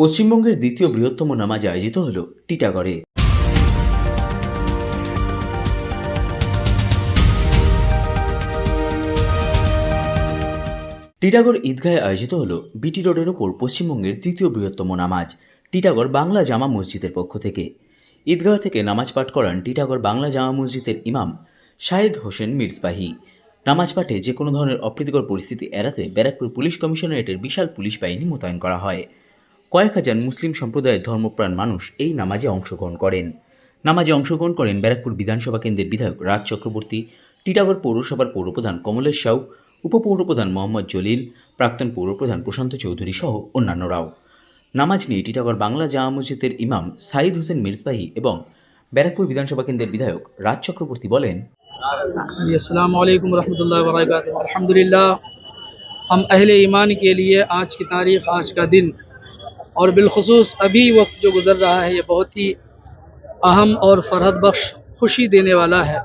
পশ্চিমবঙ্গের দ্বিতীয় বৃহত্তম নামাজ আয়োজিত হল টিটাগড়ে। টিটাগড় ঈদগাহে আয়োজিত হল বিটি রোডের ওপর পশ্চিমবঙ্গের তৃতীয় বৃহত্তম নামাজ, টিটাগড় বাংলা জামা মসজিদের পক্ষ থেকে। ঈদগাহ থেকে নামাজ পাঠ করান টিটাগড় বাংলা জামা মসজিদের ইমাম শাহেদ হোসেন মির্জবাহি। নামাজ পাঠে যে কোনো ধরনের অপ্রীতিকর পরিস্থিতি এড়াতে ব্যারাকপুর পুলিশ কমিশনারেটের বিশাল পুলিশ বাহিনী মোতায়েন করা হয়। কয়েক হাজার মুসলিম সম্প্রদায়ের ধর্মপ্রাণ মানুষ এই নামাজে অংশগ্রহণ করেন নামাজে অংশগ্রহণ করেন ব্যারাকপুর বিধানসভা কেন্দ্রের বিধায়ক রাজ চক্রবর্তী টিটাগড় পৌরসভার পৌরপ্রধান কমলেশ সাউ উপপৌরপ্রধান মোহাম্মদ জলিল প্রাক্তন পৌরপ্রধান প্রশান্ত চৌধুরী সহ অন্যান্যরাও নামাজ নিয়ে টিটাগড় বাংলা জামা মসজিদের ইমাম সাইদ হোসেন মির্জবাহি এবং ব্যারাকপুর বিধানসভা কেন্দ্রের বিধায়ক রাজ চক্রবর্তী বলেন जी अस्सलाम वालेकुम रहमतुल्लाहि व बरकातुहू अल्हम्दुलिल्लाह हम अहले ईमान के लिए आज की तारीख़ आज का दिन اور بالخصوص ابھی وقت جو گزر رہا ہے، یہ بہت ہی اہم اور فرحت بخش، خوشی دینے والا ہے۔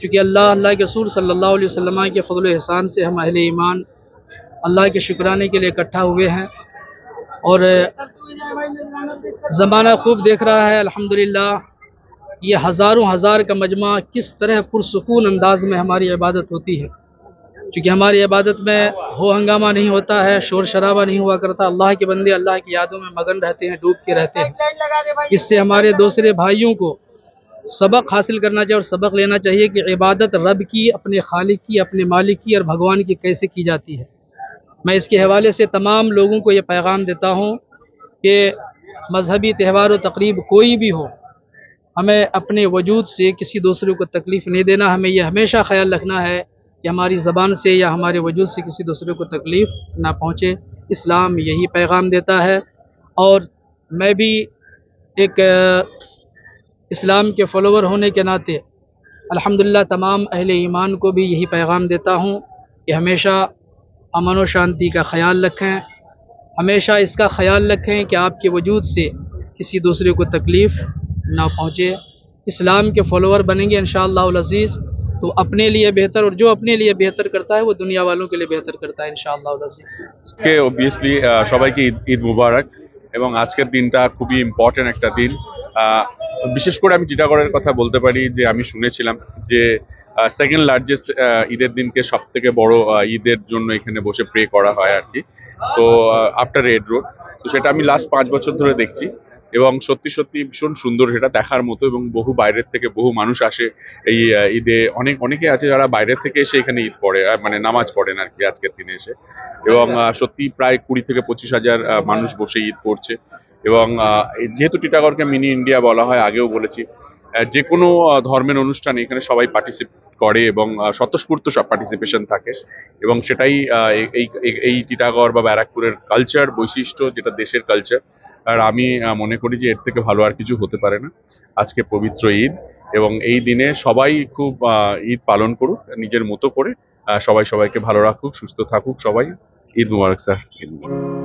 کیونکہ اللہ اللہ کے سور صلی اللہ علیہ وسلم کے فضل و احسان سے ہم اہل ایمان اللہ کے شکرانے کے لیے اکٹھا ہوئے ہیں۔ اور زمانہ خوب دیکھ رہا ہے، الحمدللہ، یہ ہزاروں ہزار کا مجمع کس طرح پرسکون انداز میں ہماری عبادت ہوتی ہے۔ چونکہ ہماری عبادت میں ہو ہنگامہ نہیں ہوتا ہے، شور شرابہ نہیں ہوا کرتا، اللہ کے بندے اللہ کی یادوں میں مگن رہتے ہیں، ڈوب کے رہتے ہیں۔ اس سے ہمارے دوسرے بھائیوں کو سبق حاصل کرنا چاہیے اور سبق لینا چاہیے کہ عبادت رب کی، اپنے خالق کی، اپنے مالک کی اور بھگوان کی کیسے کی جاتی ہے۔ میں اس کے حوالے سے تمام لوگوں کو یہ پیغام دیتا ہوں کہ مذہبی تہوار و تقریب کوئی بھی ہو، ہمیں اپنے وجود سے کسی دوسرے کو تکلیف نہیں دینا، ہمیں یہ ہمیشہ خیال رکھنا ہے کہ ہماری زبان سے یا ہمارے وجود سے کسی دوسرے کو تکلیف نہ پہنچے۔ اسلام یہی پیغام دیتا ہے۔ اور میں بھی ایک اسلام کے فالوور ہونے کے ناطے الحمدللہ تمام اہل ایمان کو بھی یہی پیغام دیتا ہوں کہ ہمیشہ امن و شانتی کا خیال رکھیں۔ ہمیشہ اس کا خیال رکھیں کہ آپ کے وجود سے کسی دوسرے کو تکلیف نہ پہنچے۔ اسلام کے فالوور بنیں گے انشاءاللہ العزیز۔ तो अपने लिए बेहतर और जो अपने लिए बेहतर करता है वो दुनिया वालों के लिए बेहतर करता है इन अज़ीज़ কে অবভিয়াসলি সবাইকে ঈদ ঈদ মুবারক এবং আজকের দিনটা খুবই ইম্পর্টেন্ট একটা দিন আহ, বিশেষ করে আমি টিটাগড়ের কথা বলতে পারি যে আমি শুনেছিলাম যে সেকেন্ড লার্জেস্ট ঈদের দিনকে সব থেকে বড় আহ, ঈদের জন্য এখানে বসে প্রে করা হয় আর কি তো আফটার রেড রোড তো সেটা আমি লাস্ট পাঁচ বছর ধরে দেখছি এবং সত্যি সত্যি ভীষণ সুন্দর সেটা দেখার মতো এবং বহু বাইরের থেকে বহু মানুষ আসে এই ঈদে। অনেক অনেকে আছে যারা বাইরের থেকে এসে এখানে ঈদ পড়ে মানে নামাজ পড়েন আর কি আজকের দিনে এসে। এবং সত্যি প্রায় কুড়ি থেকে পঁচিশ হাজার মানুষ বসে ঈদ পড়ছে এবং যেহেতু টিটাগড়কে মিনি ইন্ডিয়া বলা হয় আগেও বলেছি যে কোনো ধর্মের অনুষ্ঠানে এখানে সবাই পার্টিসিপেট করে এবং স্বতঃস্ফূর্ত সব পার্টিসিপেশন থাকে। এবং সেটাই আহ, এই- এই এই- এই টিটাগড় বা ব্যারাকপুরের কালচার বৈশিষ্ট্য যেটা দেশের কালচার আর আমি মনে করি যে এর থেকে ভালো আর কিছু হতে পারে না। আজকে পবিত্র ঈদ এবং এই দিনে সবাই খুব ঈদ পালন করুক, নিজের মতো করে সবাই সবাইকে ভালো রাখুক, সুস্থ থাকুক, সবাই ঈদ মুবারক স্যার। ঈদ মুবারক।